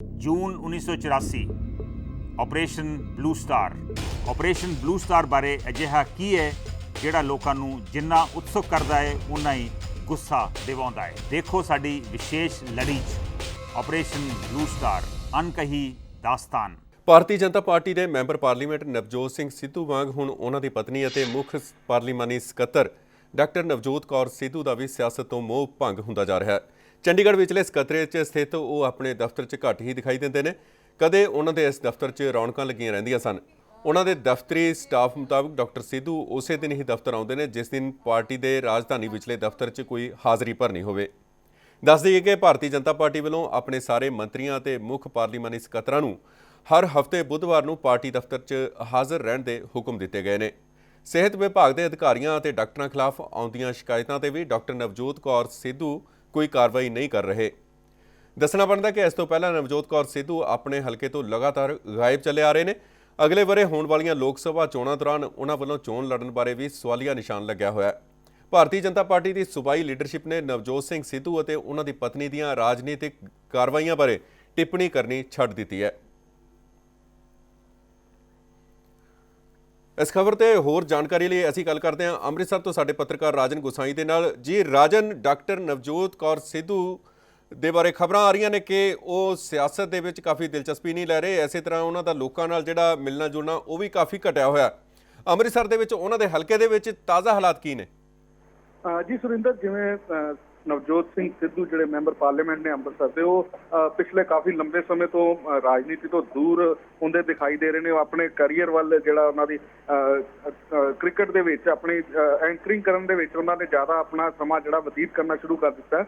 June 1984 operation blue star operation blue star ਬਾਰੇ ਅਜਿਹਾ ਕੀ ਹੈ, ਜਿਹੜਾ ਲੋਕਾਂ ਨੂੰ ਜਿੰਨਾ ਉਤਸੁਕ ਕਰਦਾ ਹੈ ਉਨਾ ਹੀ ਗੁੱਸਾ ਦਿਵਾਉਂਦਾ ਹੈ। ਦੇਖੋ ਸਾਡੀ ਵਿਸ਼ੇਸ਼ ਲੜੀ 'ਚ ਆਪਰੇਸ਼ਨ ਬਲੂ ਸਟਾਰ ਅਨਕਹੀ ਦਾਸਤਾਨ। ਭਾਰਤੀ ਜਨਤਾ ਪਾਰਟੀ ਦੇ ਮੈਂਬਰ ਪਾਰਲੀਮੈਂਟ ਨਵਜੋਤ ਸਿੰਘ ਸਿੱਧੂ ਵਾਂਗ ਹੁਣ ਉਹਨਾਂ ਦੀ ਪਤਨੀ ਅਤੇ ਮੁੱਖ ਪਾਰਲੀਮਾਨੀ ਸਕੱਤਰ, ਡਾਕਟਰ ਨਵਜੋਤ ਕੌਰ ਸਿੱਧੂ ਦਾ ਵੀ ਸਿਆਸਤ ਤੋਂ ਮੋਹ ਭੰਗ ਹੁੰਦਾ ਜਾ ਰਿਹਾ ਹੈ। ਚੰਡੀਗੜ੍ਹ ਵਿਚਲੇ ਸਕੱਤਰੇਤ 'ਚ ਸਥਿਤ ਉਹ ਆਪਣੇ ਦਫ਼ਤਰ 'ਚ ਘੱਟ ਹੀ ਦਿਖਾਈ ਦਿੰਦੇ ਨੇ। ਕਦੇ ਉਹਨਾਂ ਦੇ ਇਸ ਦਫ਼ਤਰ 'ਚ ਰੌਣਕਾਂ ਲੱਗੀਆਂ ਰਹਿੰਦੀਆਂ ਸਨ। ਉਹਨਾਂ ਦੇ ਦਫ਼ਤਰੀ ਸਟਾਫ ਮੁਤਾਬਕ ਡਾਕਟਰ ਸਿੱਧੂ ਉਸੇ ਦਿਨ ਹੀ ਦਫ਼ਤਰ ਆਉਂਦੇ ਨੇ, ਜਿਸ ਦਿਨ ਪਾਰਟੀ ਦੇ ਰਾਜਧਾਨੀ ਵਿਚਲੇ ਦਫ਼ਤਰ 'ਚ ਕੋਈ ਹਾਜ਼ਰੀ ਭਰਨੀ ਹੋਵੇ। ਦੱਸ ਦਈਏ ਕਿ ਭਾਰਤੀ ਜਨਤਾ ਪਾਰਟੀ ਵੱਲੋਂ ਆਪਣੇ ਸਾਰੇ ਮੰਤਰੀਆਂ ਅਤੇ ਮੁੱਖ ਪਾਰਲੀਮਾਨੀ ਸਕੱਤਰਾਂ ਨੂੰ ਹਰ ਹਫ਼ਤੇ ਬੁੱਧਵਾਰ ਨੂੰ ਪਾਰਟੀ ਦਫ਼ਤਰ 'ਚ ਹਾਜ਼ਰ ਰਹਿਣ ਦੇ ਹੁਕਮ ਦਿੱਤੇ ਗਏ ਨੇ। ਸਿਹਤ ਵਿਭਾਗ ਦੇ ਅਧਿਕਾਰੀਆਂ ਅਤੇ ਡਾਕਟਰਾਂ ਖਿਲਾਫ ਆਉਂਦੀਆਂ ਸ਼ਿਕਾਇਤਾਂ ਤੇ ਵੀ ਡਾਕਟਰ ਨਵਜੋਤ ਕੌਰ ਸਿੱਧੂ ਕੋਈ ਕਾਰਵਾਈ ਨਹੀਂ ਕਰ ਰਹੇ। ਦੱਸਣਾ ਬਣਦਾ ਕਿ ਇਸ ਤੋਂ ਪਹਿਲਾਂ ਨਵਜੋਤ ਕੌਰ ਸਿੱਧੂ ਆਪਣੇ ਹਲਕੇ ਤੋਂ ਲਗਾਤਾਰ ਗਾਇਬ ਚੱਲੇ ਆ ਰਹੇ ਨੇ। ਅਗਲੇ ਵਰੇ ਹੋਣ ਵਾਲੀਆਂ ਲੋਕ ਸਭਾ ਚੋਣਾਂ ਦੌਰਾਨ ਉਹਨਾਂ ਵੱਲੋਂ ਚੋਣ ਲੜਨ ਬਾਰੇ ਵੀ ਸਵਾਲੀਆ ਨਿਸ਼ਾਨ ਲੱਗਿਆ ਹੋਇਆ ਹੈ। ਭਾਰਤੀ ਜਨਤਾ ਪਾਰਟੀ ਦੀ ਸੂਬਾਈ ਲੀਡਰਸ਼ਿਪ ਨੇ ਨਵਜੋਤ ਸਿੰਘ ਸਿੱਧੂ ਅਤੇ ਉਹਨਾਂ ਦੀ ਪਤਨੀ ਦੀਆਂ ਰਾਜਨੀਤਿਕ ਕਾਰਵਾਈਆਂ ਬਾਰੇ ਟਿੱਪਣੀ ਕਰਨੀ ਛੱਡ ਦਿੱਤੀ ਹੈ। ਇਸ ਖਬਰ ਤੇ ਹੋਰ ਜਾਣਕਾਰੀ ਲਈ ਅਸੀਂ ਗੱਲ ਕਰਦੇ ਹਾਂ ਅੰਮ੍ਰਿਤਸਰ ਤੋਂ ਸਾਡੇ ਪੱਤਰਕਾਰ ਰਾਜਨ ਗੁਸਾਈ ਦੇ ਨਾਲ। ਜੀ, ਰਾਜਨ, ਡਾਕਟਰ ਨਵਜੋਤ ਕੌਰ ਸਿੱਧੂ ਦੇ ਬਾਰੇ ਖਬਰਾਂ ਆ ਰਹੀਆਂ ਨੇ ਕਿ ਉਹ ਸਿਆਸਤ ਦੇ ਵਿੱਚ ਕਾਫੀ ਦਿਲਚਸਪੀ ਨਹੀਂ ਲੈ ਰਹੇ। ਐਸੇ ਤਰ੍ਹਾਂ ਉਹਨਾਂ ਦਾ ਲੋਕਾਂ ਨਾਲ ਜਿਹੜਾ ਮਿਲਣਾ ਜੁਲਣਾ ਉਹ ਵੀ ਕਾਫੀ ਘਟਿਆ ਹੋਇਆ। ਅੰਮ੍ਰਿਤਸਰ ਦੇ ਵਿੱਚ ਉਹਨਾਂ ਦੇ ਹਲਕੇ ਦੇ ਵਿੱਚ ਤਾਜ਼ਾ ਹਾਲਾਤ ਕੀ ਨੇ? ਜੀ ਸੁਰਿੰਦਰ, ਜਿਵੇਂ ਨਵਜੋਤ ਸਿੰਘ ਸਿੱਧੂ ਜਿਹੜੇ ਮੈਂਬਰ ਪਾਰਲੀਮੈਂਟ ਨੇ ਅੰਮ੍ਰਿਤਸਰ ਦੇ ਉਹ ਪਿਛਲੇ ਕਾਫੀ ਲੰਬੇ ਸਮੇਂ ਤੋਂ ਰਾਜਨੀਤੀ ਤੋਂ ਦੂਰ ਹੁੰਦੇ ਦਿਖਾਈ ਦੇ ਰਹੇ ਨੇ। ਉਹ ਆਪਣੇ ਕੈਰੀਅਰ ਵੱਲ ਜਿਹੜਾ ਉਹਨਾਂ ਦੀ ਅਹ, ਕ੍ਰਿਕਟ ਦੇ ਵਿੱਚ ਆਪਣੀ ਐਂਕਰਿੰਗ ਕਰਨ ਦੇ ਵਿੱਚ ਉਹਨਾਂ ਨੇ ਜ਼ਿਆਦਾ ਆਪਣਾ ਸਮਾਂ ਜਿਹੜਾ ਬਤੀਤ ਕਰਨਾ ਸ਼ੁਰੂ ਕਰ ਦਿੱਤਾ।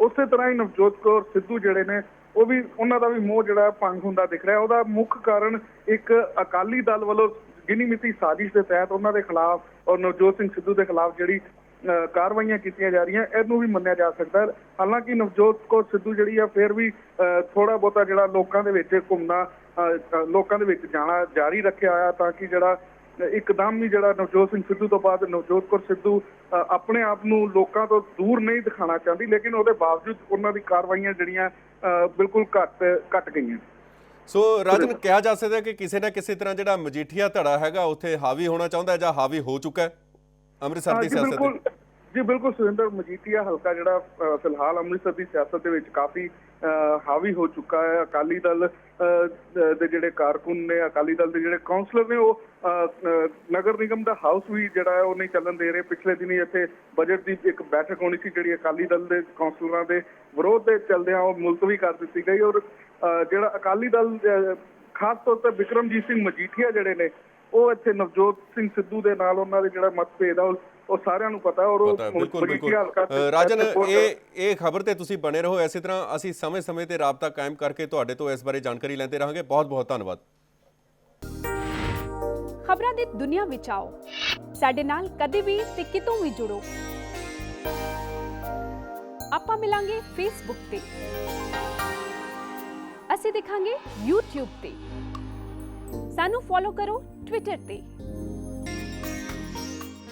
ਉਸੇ ਤਰ੍ਹਾਂ ਹੀ ਨਵਜੋਤ ਕੌਰ ਸਿੱਧੂ ਜਿਹੜੇ ਨੇ ਉਹ ਵੀ ਉਹਨਾਂ ਦਾ ਵੀ ਮੋਹ ਜਿਹੜਾ ਭੰਗ ਹੁੰਦਾ ਦਿਖ ਰਿਹਾ। ਉਹਦਾ ਮੁੱਖ ਕਾਰਨ ਇੱਕ ਅਕਾਲੀ ਦਲ ਵੱਲੋਂ ਗਿਣੀ ਮਿਤੀ ਸਾਜ਼ਿਸ਼ ਦੇ ਤਹਿਤ ਉਹਨਾਂ ਦੇ ਖਿਲਾਫ ਔਰ ਨਵਜੋਤ ਸਿੰਘ ਸਿੱਧੂ ਦੇ ਖਿਲਾਫ ਜਿਹੜੀ ਕਾਰਵਾਈਆਂ ਕੀਤੀਆਂ ਜਾ ਰਹੀਆਂ ਇਹਨੂੰ ਵੀ ਮੰਨਿਆ ਜਾ ਸਕਦਾ ਹਾਲਾਂਕਿ ਨਵਜੋਤ ਕੌਰ ਸਿੱਧੂ ਜਿਹੜੀ ਆ ਫਿਰ ਵੀ ਥੋੜਾ ਬਹੁਤਾ ਜਿਹੜਾ ਲੋਕਾਂ ਦੇ ਵਿੱਚ ਘੁੰਮਣਾ ਲੋਕਾਂ ਦੇ ਵਿੱਚ ਜਾਣਾ ਜਾਰੀ ਰੱਖਿਆ ਹੋਇਆ ਤਾਂ ਕਿ ਜਿਹੜਾ ਇੱਕਦਮ ਹੀ ਜਿਹੜਾ ਨਵਜੋਤ ਸਿੰਘ ਸਿੱਧੂ ਤੋਂ ਬਾਅਦ ਨਵਜੋਤ ਕੌਰ ਸਿੱਧੂ ਆਪਣੇ ਆਪ ਨੂੰ ਲੋਕਾਂ ਤੋਂ ਦੂਰ ਨਹੀਂ ਦਿਖਾਣਾ ਚਾਹੁੰਦੀ ਲੇਕਿਨ ਉਹਦੇ ਬਾਵਜੂਦ ਉਹਨਾਂ ਦੀ ਕਾਰਵਾਈਆਂ ਜਿਹੜੀਆਂ ਬਿਲਕੁਲ ਘੱਟ ਘਟ ਗਈਆਂ। ਸੋ ਰਾਜਨ ਕਿਹਾ ਜਾ ਸਕਦਾ ਕਿ ਕਿਸੇ ਨਾ ਕਿਸੇ ਤਰ੍ਹਾਂ ਜਿਹੜਾ ਮਜੀਠੀਆ ਧੜਾ ਹੈਗਾ ਉੱਥੇ ਹਾਵੀ ਹੋਣਾ ਚਾਹੁੰਦਾ ਜਾਂ ਹਾਵੀ ਹੋ ਚੁੱਕਾ ਹੈ? ਅੰਮ੍ਰਿਤਸਰ ਦੀ ਸਿਆਸਤ ਬਿਲਕੁਲ। ਦੇ ਜੀ ਬਿਲਕੁਲ ਸੁਰਿੰਦਰ ਮਜੀਠੀਆ ਹਲਕਾ ਜਿਹੜਾ ਫਿਲਹਾਲ ਅੰਮ੍ਰਿਤਸਰ ਦੀ ਸਿਆਸਤ ਦੇ ਵਿੱਚ ਕਾਫੀ ਅ, ਹਾਵੀ ਹੋ ਚੁੱਕਾ ਹੈ। ਅਕਾਲੀ ਦਲ ਦੇ ਜਿਹੜੇ ਕਾਰਕੁਨ ਨੇ ਅਕਾਲੀ ਦਲ ਦੇ ਜਿਹੜੇ ਕਾਉਂਸਲਰ ਨੇ ਉਹ ਨਗਰ ਨਿਗਮ ਦਾ ਹਾਊਸ ਵੀ ਜਿਹੜਾ ਹੈ ਉਹ ਨਹੀਂ ਚੱਲਣ ਦੇ ਰਹੇ। ਪਿਛਲੇ ਦਿਨੀ ਇੱਥੇ ਬਜਟ ਦੀ ਇੱਕ ਬੈਠਕ ਹੋਣੀ ਸੀ ਜਿਹੜੀ ਅਕਾਲੀ ਦਲ ਦੇ ਕਾਉਂਸਲਰਾਂ ਦੇ ਵਿਰੋਧ ਦੇ ਚੱਲਦਿਆਂ ਉਹ ਮੁਲਤਵੀ ਕਰ ਦਿੱਤੀ ਗਈ। ਔਰ ਜਿਹੜਾ ਅਕਾਲੀ ਦਲ ਖਾਸ ਤੌਰ ਤੇ ਵਿਕਰਮਜੀਤ ਸਿੰਘ ਮਜੀਠੀਆ ਜਿਹੜੇ ਨੇ ਉਹ ਇੱਥੇ ਨਵਜੋਤ ਸਿੰਘ ਸਿੱਧੂ ਦੇ ਨਾਲ ਉਹਨਾਂ ਦੇ ਜਿਹੜਾ ਮਤਭੇਦ ਆ ਉਹ ਉਹ ਸਾਰਿਆਂ ਨੂੰ ਪਤਾ ਔਰ ਉਹ ਬਿਲਕੁਲ ਬਿਲਕੁਲ। ਰਾਜਨ ਇਹ ਇਹ ਖਬਰ ਤੇ ਤੁਸੀਂ ਬਣੇ ਰਹੋ। ਇਸੇ ਤਰ੍ਹਾਂ ਅਸੀਂ ਸਮੇਂ-ਸਮੇਂ ਤੇ ਰਾਬਤਾ ਕਾਇਮ ਕਰਕੇ ਤੁਹਾਡੇ ਤੋਂ ਇਸ ਬਾਰੇ ਜਾਣਕਾਰੀ ਲੈਂਦੇ ਰਹਾਂਗੇ। ਬਹੁਤ-ਬਹੁਤ ਧੰਨਵਾਦ। ਖਬਰਾਂ ਦੀ ਦੁਨੀਆ ਵਿੱਚ ਆਓ। ਸਾਡੇ ਨਾਲ ਕਦੇ ਵੀ ਤੇ ਕਿਤੋਂ ਵੀ ਜੁੜੋ। ਆਪਾਂ ਮਿਲਾਂਗੇ ਫੇਸਬੁੱਕ ਤੇ। ਅਸੀਂ ਦਿਖਾਂਗੇ YouTube ਤੇ। ਸਾਨੂੰ ਫੋਲੋ ਕਰੋ Twitter ਤੇ।